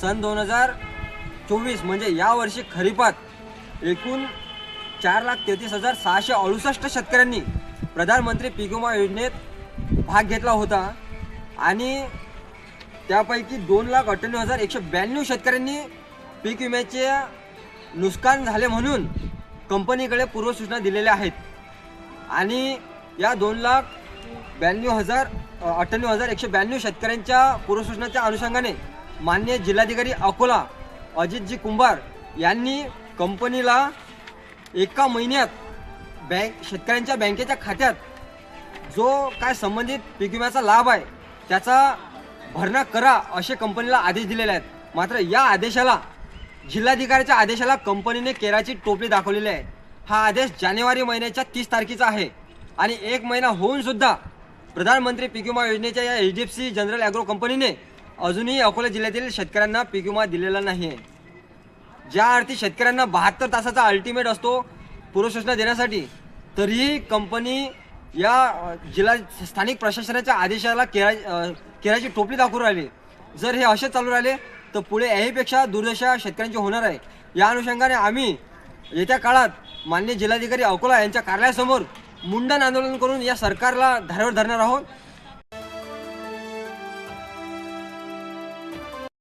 सन दोन हजार चोवीस म्हणजे यावर्षी खरीपात एकूण चार लाख तेहतीस हजार सहाशे अडुसष्ट शेतकऱ्यांनी प्रधानमंत्री पीक विमा योजनेत भाग घेतला होता. आणि त्यापैकी दोन लाख अठ्ठ्याण्णव हजार एकशे ब्याण्णव शेतकऱ्यांनी पीक विम्याचे नुकसान झाले म्हणून कंपनीकडे पूर्वसूचना दिलेल्या आहेत. आणि या दोन लाख ब्याण्णव हजार अठ्ठ्याण्णव हजार एकशे ब्याण्णव शेतकऱ्यांच्या पूर्वसूचनाच्या अनुषंगाने मान्य जिल्हाधिकारी अकोला अजितजी कुंभार यांनी कंपनीला एका महिन्यात बँक शेतकऱ्यांच्या बँकेच्या खात्यात जो काय संबंधित पीक विम्याचा लाभ आहे त्याचा भरणा करा असे कंपनीला आदेश दिलेले आहेत. मात्र या आदेशाला जिल्हाधिकाऱ्याच्या आदेशाला कंपनीने केराची टोपली दाखवलेली आहे. हा आदेश जानेवारी महिन्याच्या तीस तारखेचा आहे. आणि एक महिना होऊन सुद्धा प्रधानमंत्री पीक विमा योजनेच्या या H D F C general agro कंपनीने अजूनही अकोला जिल्ह्यातील शेतकऱ्यांना पीक विमा दिलेला नाही आहे ज्या अर्थी शेतकऱ्यांना बहात्तर तासाचा अल्टिमेट असतो पूर्वसूचना देण्यासाठी तरीही कंपनी या जिल्हा स्थानिक प्रशासनाच्या आदेशाला केरा अ, केराची टोपली दाखवून राहिली. जर हे असे चालू राहिले तर पुढे याहीपेक्षा दुर्दशा शेतकऱ्यांची होणार आहे. या अनुषंगाने आम्ही येत्या काळात मान्य जिल्हाधिकारी अकोला यांच्या कार्यालयासमोर मुंडन आंदोलन करून या सरकारला धारेवर धरणार आहोत.